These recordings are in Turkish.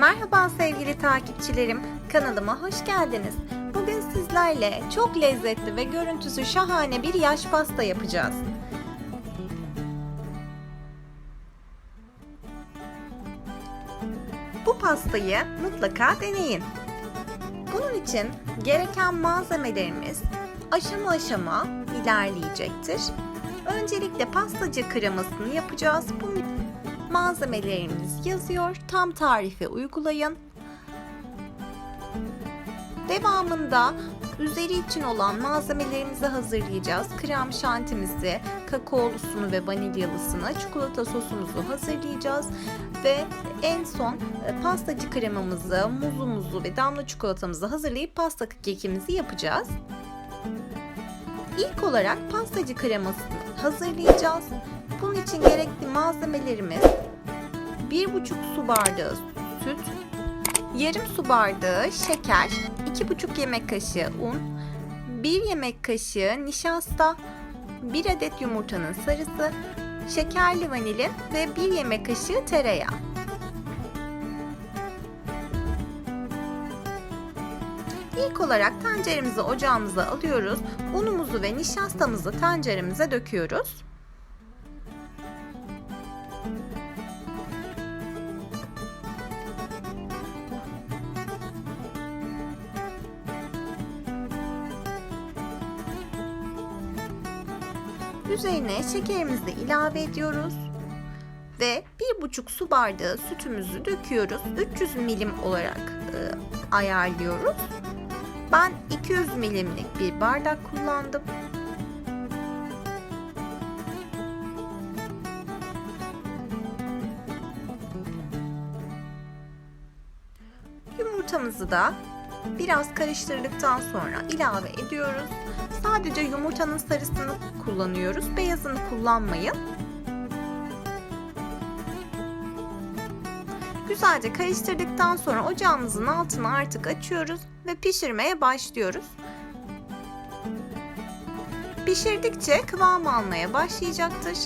Merhaba sevgili takipçilerim, kanalıma hoş geldiniz. Bugün sizlerle çok lezzetli ve görüntüsü şahane bir yaş pasta yapacağız. Bu pastayı mutlaka deneyin. Bunun için gereken malzemelerimiz aşama aşama ilerleyecektir. Öncelikle pastacı kremasını yapacağız. Bu malzemelerimiz yazıyor. Tam tarife uygulayın. Devamında üzeri için olan malzemelerimizi hazırlayacağız. Krem şantimizi, kakaolusunu ve vanilyalısını, çikolata sosumuzu hazırlayacağız. Ve en son e, pastacı kremamızı, muzumuzu ve damla çikolatamızı hazırlayıp pasta kekimizi yapacağız. İlk olarak pastacı kremasını hazırlayacağız. Bunun için gerekli malzemelerimiz 1,5 su bardağı süt, yarım su bardağı şeker, 2,5 yemek kaşığı un, 1 yemek kaşığı nişasta, 1 adet yumurtanın sarısı, şekerli vanilin ve 1 yemek kaşığı tereyağı. İlk olarak tenceremizi ocağımıza alıyoruz. Unumuzu ve nişastamızı tenceremize döküyoruz. Üzerine şekerimizi ilave ediyoruz. Ve bir buçuk su bardağı sütümüzü döküyoruz. 300 milim olarak e, ayarlıyoruz. Ben 200 milimlik bir bardak kullandım. Yumurtamızı da biraz karıştırdıktan sonra ilave ediyoruz. Sadece yumurtanın sarısını kullanıyoruz. Beyazını kullanmayın. Güzelce karıştırdıktan sonra ocağımızın altını artık açıyoruz ve pişirmeye başlıyoruz. Pişirdikçe kıvam almaya başlayacaktır.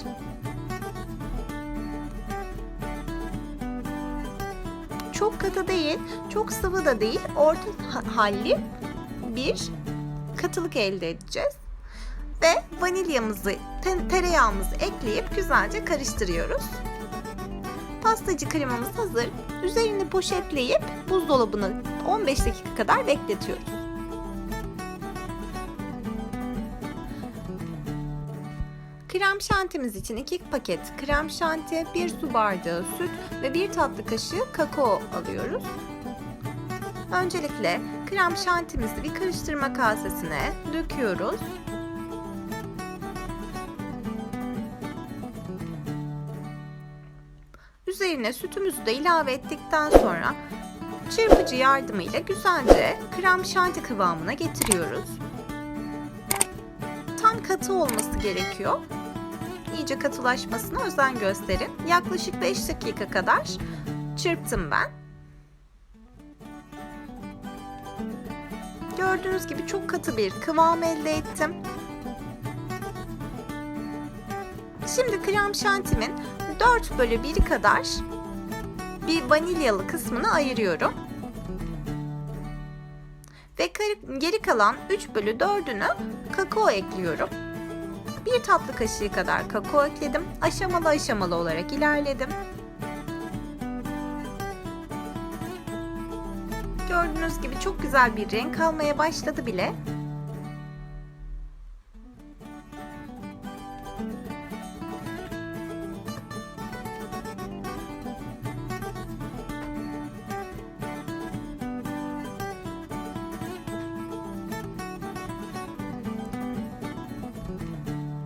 Çok katı değil, çok sıvı da değil, orta halli bir katılık elde edeceğiz. Ve vanilyamızı, tereyağımızı ekleyip güzelce karıştırıyoruz. Pastacı kremamız hazır. Üzerini poşetleyip buzdolabına 15 dakika kadar bekletiyoruz. Krem şantimiz için 2 paket krem şanti, 1 su bardağı süt ve 1 tatlı kaşığı kakao alıyoruz. Öncelikle krem şantimizi bir karıştırma kasesine döküyoruz. Üzerine sütümüzü de ilave ettikten sonra çırpıcı yardımıyla güzelce krem şanti kıvamına getiriyoruz. Tam katı olması gerekiyor. İyice katılaşmasına özen gösterin. Yaklaşık 5 dakika kadar çırptım ben. Gördüğünüz gibi çok katı bir kıvam elde ettim. Şimdi krem şantimin 4 bölü 1 kadar bir vanilyalı kısmını ayırıyorum. Ve geri kalan 3 bölü 4'ünü kakao ekliyorum. Bir tatlı kaşığı kadar kakao ekledim. Aşamalı aşamalı olarak ilerledim. Gördüğünüz gibi çok güzel bir renk almaya başladı bile.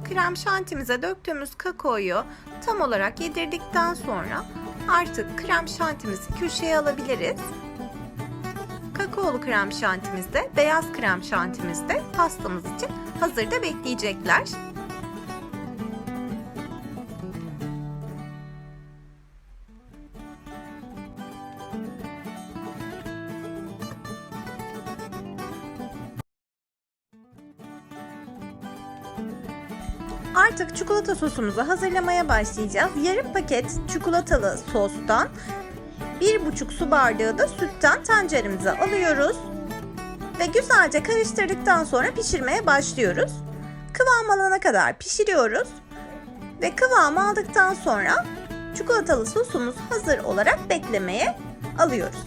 krem şantimize döktüğümüz kakaoyu tam olarak yedirdikten sonra artık krem şantimizi köşeye alabiliriz. Kakaolu krem şantimizde, beyaz krem şantimizde pastamız için hazırda bekleyecekler. Artık çikolata sosumuzu hazırlamaya başlayacağız. Yarım paket çikolatalı sostan 1,5 su bardağı da sütten tenceremize alıyoruz. Ve güzelce karıştırdıktan sonra pişirmeye başlıyoruz. Kıvam alana kadar pişiriyoruz. Ve kıvam aldıktan sonra çikolatalı sosumuz hazır olarak beklemeye alıyoruz.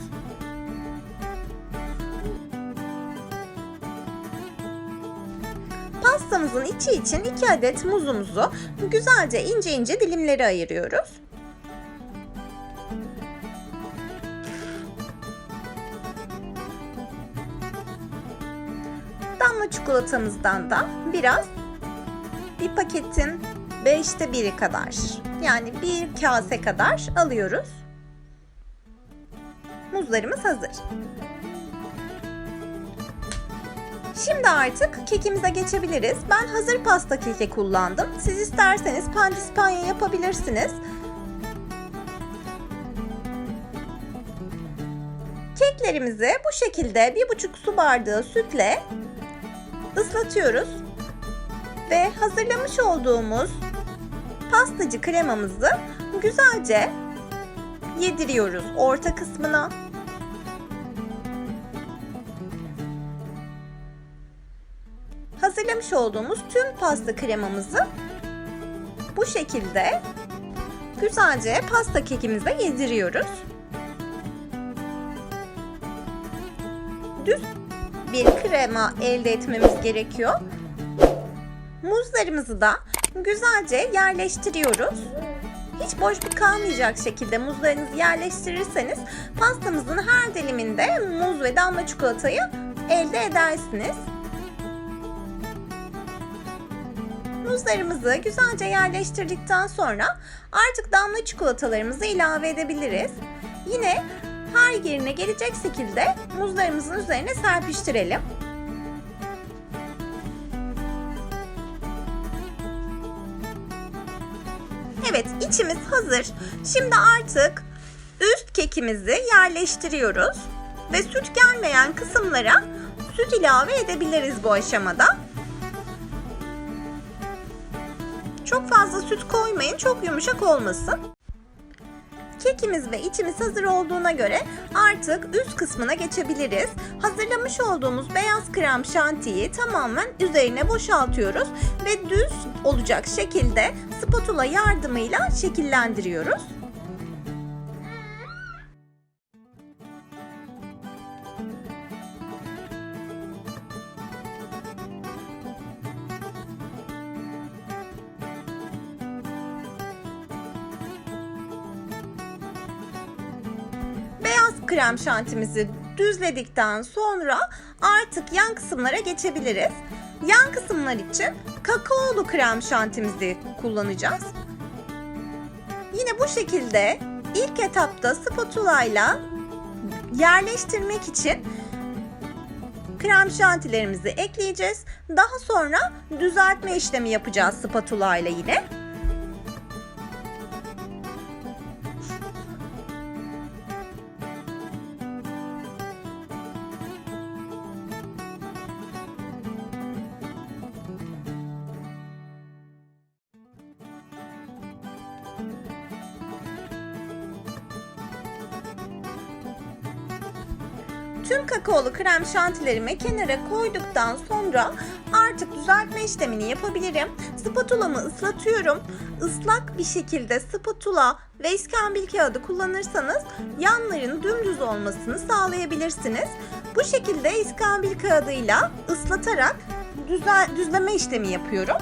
Pastamızın içi için 2 adet muzumuzu güzelce ince ince dilimlere ayırıyoruz. Çikolatamızdan da biraz bir paketin 5'te biri kadar yani bir kase kadar alıyoruz. Muzlarımız hazır. Şimdi artık kekimize geçebiliriz. Ben hazır pasta keki kullandım. Siz isterseniz pandispanya yapabilirsiniz. Keklerimizi bu şekilde bir buçuk su bardağı sütle ıslatıyoruz. Ve hazırlamış olduğumuz pastacı kremamızı güzelce yediriyoruz orta kısmına. hazırlamış olduğumuz tüm pasta kremamızı bu şekilde güzelce pasta kekimize yediriyoruz. Bir krema elde etmemiz gerekiyor. Muzlarımızı da güzelce yerleştiriyoruz. Hiç boşluk kalmayacak şekilde muzlarınızı yerleştirirseniz pastamızın her diliminde muz ve damla çikolatayı elde edersiniz. Muzlarımızı güzelce yerleştirdikten sonra artık damla çikolatalarımızı ilave edebiliriz. Yine her yerine gelecek şekilde muzlarımızın üzerine serpiştirelim. Evet içimiz hazır. Şimdi artık üst kekimizi yerleştiriyoruz. Ve süt gelmeyen kısımlara süt ilave edebiliriz bu aşamada. Çok fazla süt koymayın, çok yumuşak olmasın. Kekimiz ve içimiz hazır olduğuna göre artık üst kısmına geçebiliriz. Hazırlamış olduğumuz beyaz krem şantiyi tamamen üzerine boşaltıyoruz ve düz olacak şekilde spatula yardımıyla şekillendiriyoruz. Krem şantimizi düzledikten sonra artık yan kısımlara geçebiliriz. Yan kısımlar için kakaolu krem şantimizi kullanacağız. Yine bu şekilde ilk etapta spatula ile yerleştirmek için krem şantilerimizi ekleyeceğiz. Daha sonra düzeltme işlemi yapacağız spatula ile yine. Krem şantilerimi kenara koyduktan sonra artık düzeltme işlemini yapabilirim. Spatulamı ıslatıyorum. Islak bir şekilde spatula ve iskambil kağıdı kullanırsanız yanların dümdüz olmasını sağlayabilirsiniz. Bu şekilde iskambil kağıdıyla ıslatarak düze, düzleme işlemi yapıyorum.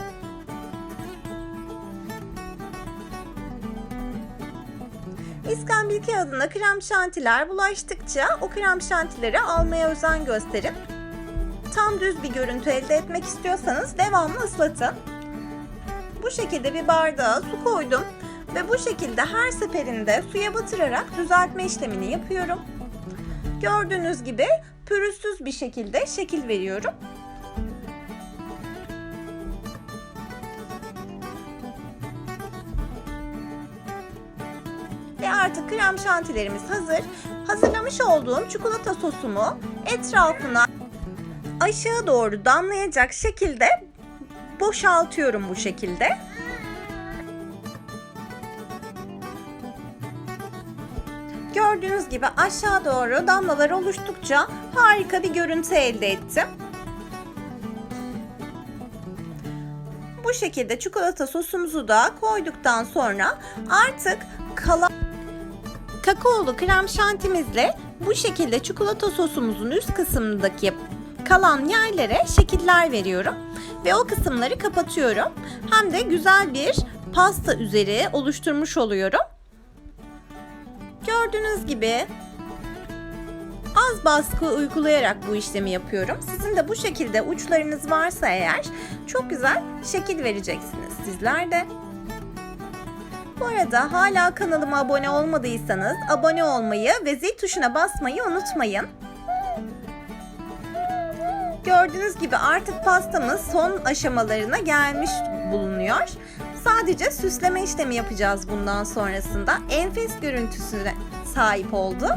İskambil kağıdına krem şantiler bulaştıkça o krem şantileri almaya özen gösterin. Tam düz bir görüntü elde etmek istiyorsanız devamlı ıslatın. Bu şekilde bir bardağa su koydum ve bu şekilde her seferinde suya batırarak düzeltme işlemini yapıyorum. Gördüğünüz gibi pürüzsüz bir şekilde şekil veriyorum. Artık krem şantilerimiz hazır. Hazırlamış olduğum çikolata sosumu etrafına aşağı doğru damlayacak şekilde boşaltıyorum bu şekilde. Gördüğünüz gibi aşağı doğru damlalar oluştukça harika bir görüntü elde ettim. Bu şekilde çikolata sosumuzu da koyduktan sonra artık kalan kakaolu krem şantimizle bu şekilde çikolata sosumuzun üst kısmındaki kalan yerlere şekiller veriyorum ve o kısımları kapatıyorum. Hem de güzel bir pasta üzeri oluşturmuş oluyorum. Gördüğünüz gibi az baskı uygulayarak bu işlemi yapıyorum. Sizin de bu şekilde uçlarınız varsa eğer çok güzel şekil vereceksiniz sizler de. Bu arada hala kanalıma abone olmadıysanız abone olmayı ve zil tuşuna basmayı unutmayın. Gördüğünüz gibi artık pastamız son aşamalarına gelmiş bulunuyor. Sadece süsleme işlemi yapacağız bundan sonrasında. Enfes görüntüsüne sahip oldu.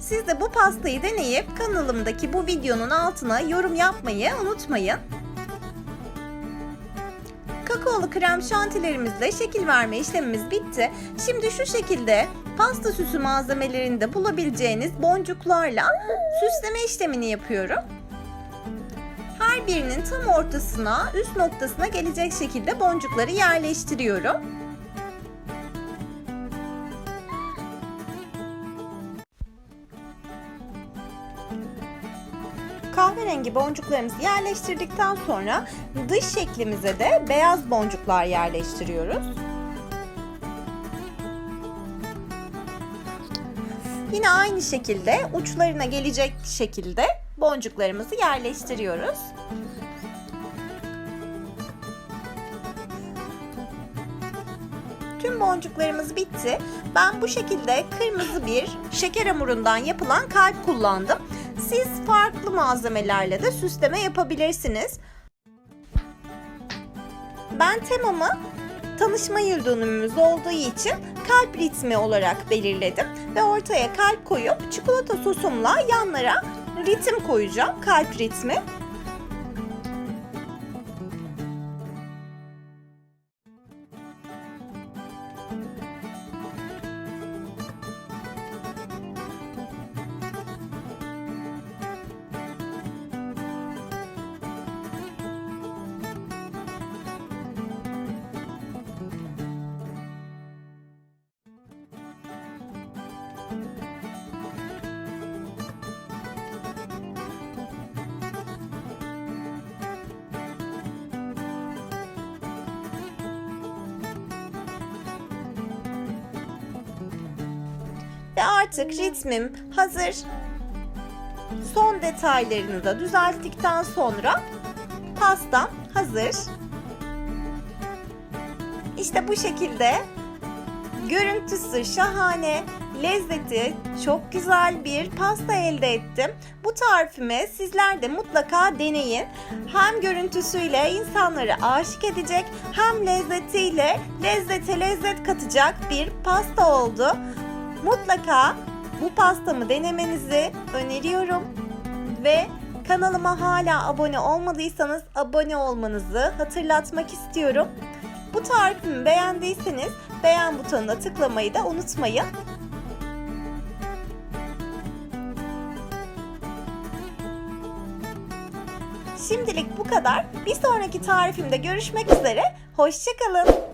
Siz de bu pastayı deneyip kanalımdaki bu videonun altına yorum yapmayı unutmayın. Kakaolu krem şantilerimizle şekil verme işlemimiz bitti. Şimdi şu şekilde pasta süsü malzemelerinde bulabileceğiniz boncuklarla süsleme işlemini yapıyorum. Her birinin tam ortasına, üst noktasına gelecek şekilde boncukları yerleştiriyorum. Kahverengi boncuklarımızı yerleştirdikten sonra dış şeklimize de beyaz boncuklar yerleştiriyoruz. Yine aynı şekilde uçlarına gelecek şekilde boncuklarımızı yerleştiriyoruz. Tüm boncuklarımız bitti. Ben bu şekilde kırmızı bir şeker hamurundan yapılan kalp kullandım. Siz farklı malzemelerle de süsleme yapabilirsiniz. Ben temamı tanışma yıl dönümümüz olduğu için kalp ritmi olarak belirledim ve ortaya kalp koyup çikolata sosumla yanlara ritim koyacağım. Kalp ritmi. Ve artık ritmim hazır. Son detaylarını da düzelttikten sonra pastam hazır. İşte bu şekilde görüntüsü şahane, lezzeti çok güzel bir pasta elde ettim. Bu tarifimi sizler de mutlaka deneyin. Hem görüntüsüyle insanları aşık edecek hem lezzetiyle lezzete lezzet katacak bir pasta oldu. Mutlaka bu pastamı denemenizi öneriyorum ve kanalıma hala abone olmadıysanız abone olmanızı hatırlatmak istiyorum. Bu tarifimi beğendiyseniz beğen butonuna tıklamayı da unutmayın. Şimdilik bu kadar. Bir sonraki tarifimde görüşmek üzere. Hoşçakalın.